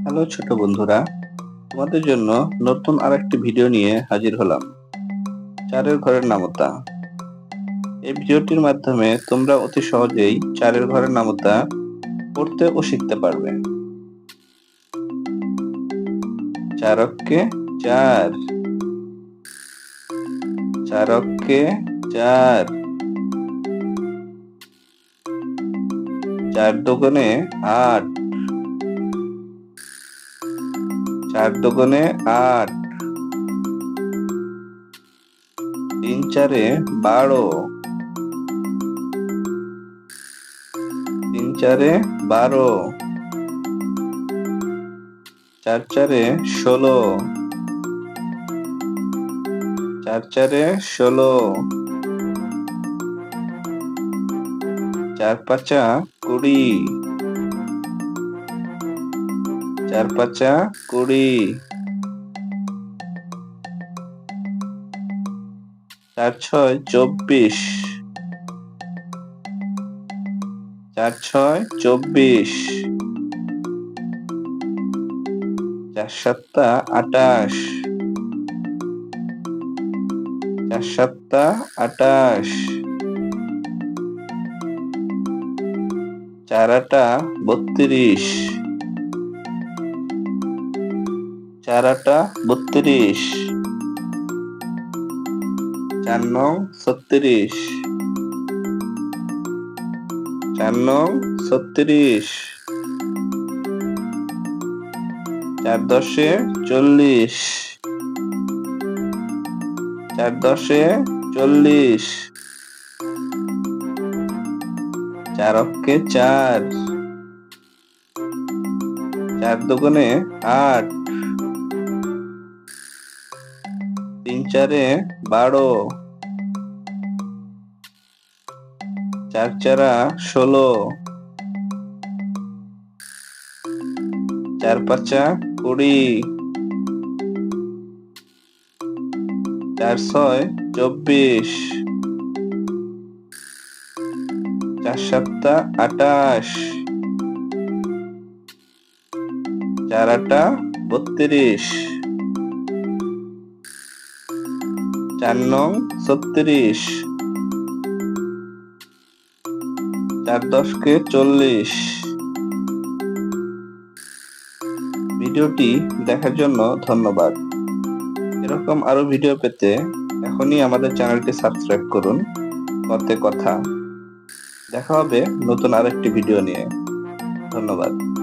Hello ছোট বন্ধুরা, তোমাদের জন্য নতুন আর একটি ভিডিও নিয়ে হাজির হলাম। চারের ঘরের নামতা। এই ভিডিওটির মাধ্যমে তোমরা অতি সহজেই চারের ঘরের নামতা পড়তে ও শিখতে পারবে। চারককে চার। চারককে চার। চার দোকানে আট। চার দোকানে আট। তিন চারে বারো। তিন চারে বারো। চার চারে ষোলো। চার চারে ষোলো। চার পাঁচা কুড়ি। চার পাঁচা কুড়ি। চার ছয় চব্বিশ। চার ছয় চব্বিশ। চার সাতটা আটাশ। চার সাতটা আটাশ। চার আটা বত্রিশ। চার আটা বত্রিশ। চার নং ছত্রিশ। চার নং ছত্রিশ। চার দশে চল্লিশ। চার দশে চল্লিশ। চার অক্ষে চার। চার দোকানে আট। তিন চারে বারো। চার চারা ষোলো। চার পাঁচা কুড়ি। চার ছয় চব্বিশ। চার সাতটা আটাশ। চার আটা বত্রিশ। চার নং ছত্রিশ। চার দশকে চল্লিশ। ভিডিওটি দেখার জন্য ধন্যবাদ। এরকম আরও ভিডিও পেতে এখনই আমাদের চ্যানেলটি সাবস্ক্রাইব করুন। কথা। দেখা হবে নতুন আরেকটি ভিডিও নিয়ে। ধন্যবাদ।